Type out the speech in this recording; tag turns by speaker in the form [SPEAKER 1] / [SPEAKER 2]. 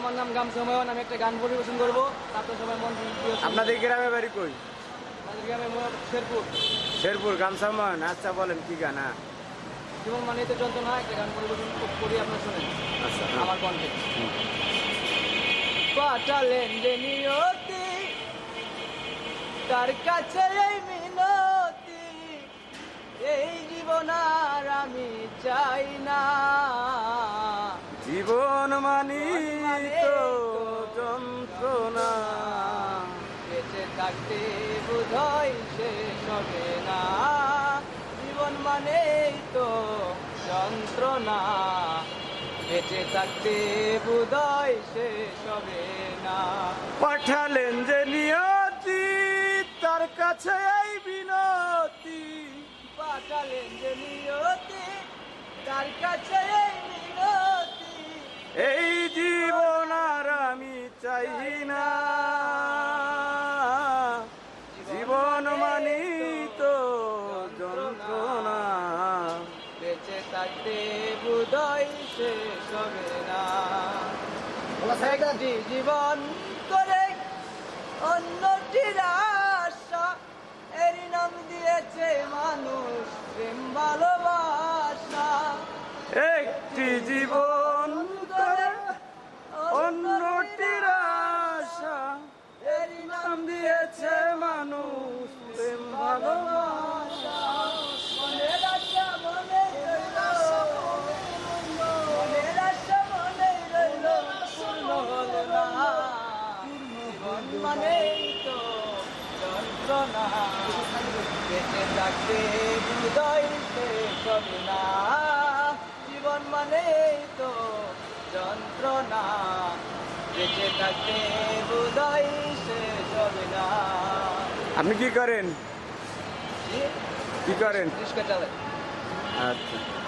[SPEAKER 1] আমার নাম গাম সময়ন আমি একটা গান পরিবেশন করব। তারপর সবাই মন।
[SPEAKER 2] আপনাদের গ্রামে বাড়ি কই?
[SPEAKER 1] আমাদের গ্রামের মোড় শেরপুর।
[SPEAKER 2] শেরপুর গামসামান আচ্ছা বলেন কি গান? হ্যাঁ।
[SPEAKER 1] জীবন মানে তো যন্ত্রণা একটা গান পরিবেশন করি আপনার শোনেন।
[SPEAKER 2] আচ্ছা হ্যাঁ।
[SPEAKER 1] আমার কণ্ঠে। পাঠালেন যে নিয়তি তার কাছে এই মিনতি এই জীবন আর আমি চাই না।
[SPEAKER 2] জীবন মানি তো যন্ত্রণা।
[SPEAKER 1] বেঁচে থাকতে বোধহয় শেষ হবে না। জীবন মানেই তো যন্ত্রণা। বেঁচে থাকতে বোধহয় শেষ হবে না।
[SPEAKER 2] পাঠালেন যে নিয়তি তার কাছে এই বিনতি।
[SPEAKER 1] পাঠালেন যে নিয়তি তার কাছে এই বেঁচে বুদয় শেষ হবে না। একটি জীবন করে অন্যটির আশা এর নাম দিয়েছে মানুষ প্রেম ভালোবাসা।
[SPEAKER 2] একটি জীবন
[SPEAKER 1] যন্ত্রণা বেঁচে থাকতে জীবন মানেই তো যন্ত্রণা বেঁচে থাকতে হৃদয় হবে না
[SPEAKER 2] আপনি কি করেন? কি করেন?
[SPEAKER 1] চালায়।
[SPEAKER 2] আচ্ছা।